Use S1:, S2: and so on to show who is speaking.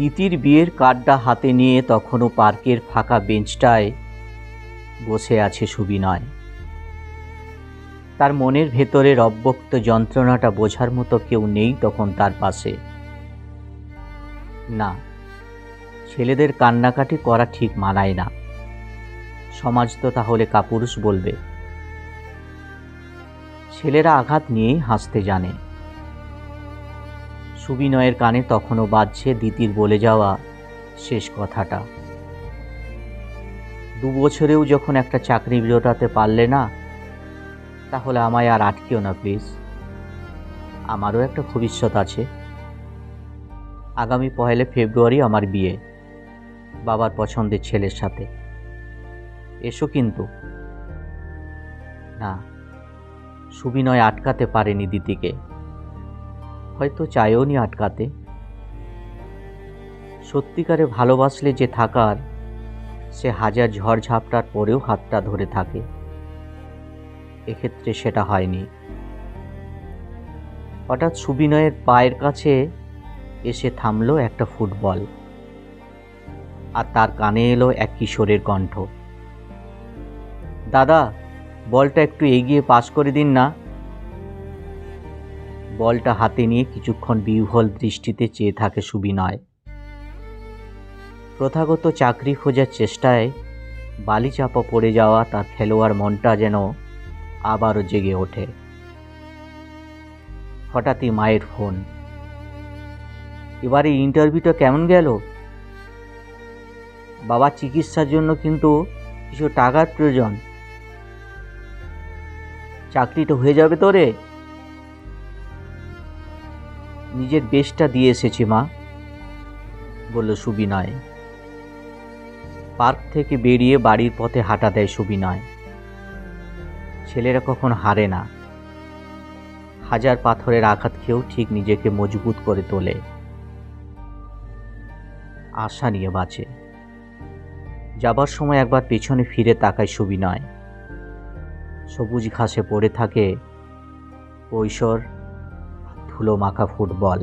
S1: দিতির বিয়ের কার্ডটা হাতে নিয়ে তখনও পার্কের ফাঁকা বেঞ্চটায় বসে আছে সুবিনয়। তার মনের ভেতরের অব্যক্ত যন্ত্রণাটা বোঝার মতো কেউ নেই তখন তার পাশে। না, ছেলেদের কান্নাকাটি করা ঠিক মানায় না। সমাজ তো তাহলে কাপুরুষ বলবে। ছেলেরা আঘাত নিয়েই হাসতে জানে। সুবিনয়ের কানে তখনও বাজছে দিতির বলে যাওয়া শেষ কথাটা। দু বছরেও যখন একটা চাকরি বিরোটাতে পারলে না, তাহলে আমায় আর আটকেও না, প্লিজ। আমারও একটা ভবিষ্যৎ আছে। আগামী পহেলে ফেব্রুয়ারি আমার বিয়ে, বাবার পছন্দের ছেলের সাথে। এসো কিন্তু। না, সুবিনয় আটকাতে পারেনি দিদিকে হয়তো চায়ও নি আটকাতে। সত্যিকারে ভালোবাসলে যে থাকার, সে হাজার ঝড় ঝাপটার পরেও হাতটা ধরে থাকে। এক্ষেত্রে সেটা হয়নি। হঠাৎ সুবিনয়ের পায়ের কাছে এসে থামলো একটা ফুটবল। আর তার কানে এলো এক কিশোরের কণ্ঠ। দাদা, বলটা একটু এগিয়ে পাস করে দিন না। বলটা হাতে নিয়ে কিছুক্ষণ বিহ্বল দৃষ্টিতে চেয়ে থাকে সুবিনয়। প্রথাগত চাকরি খোঁজার চেষ্টায় বালি চাপা পড়ে যাওয়া তার খেলোয়াড় মনটা যেন আবারও জেগে ওঠে। হঠাৎই মায়ের ফোন। এবারে ইন্টারভিউটা কেমন গেল? বাবা চিকিৎসার জন্য কিন্তু কিছু টাকার প্রয়োজন। চাকরিটা হয়ে যাবে তো রে? নিজের বেশটা দিয়ে এসেছি, মা। বলল, সুবিনয়। পার্ক থেকে বেরিয়ে বাড়ির পথে হাঁটা দেয় সুবিনয়। ছেলেরা কখন হারে না। হাজার পাথরের আঘাত খেয়েও ঠিক নিজেকে মজবুত করে তোলে। আশা নিয়ে বাঁচে। যাবার সময় একবার পেছনে ফিরে তাকায় সুবিনয়। সবুজ ঘাসে পড়ে থাকে কৈশোর ধুলো মাখা ফুটবল।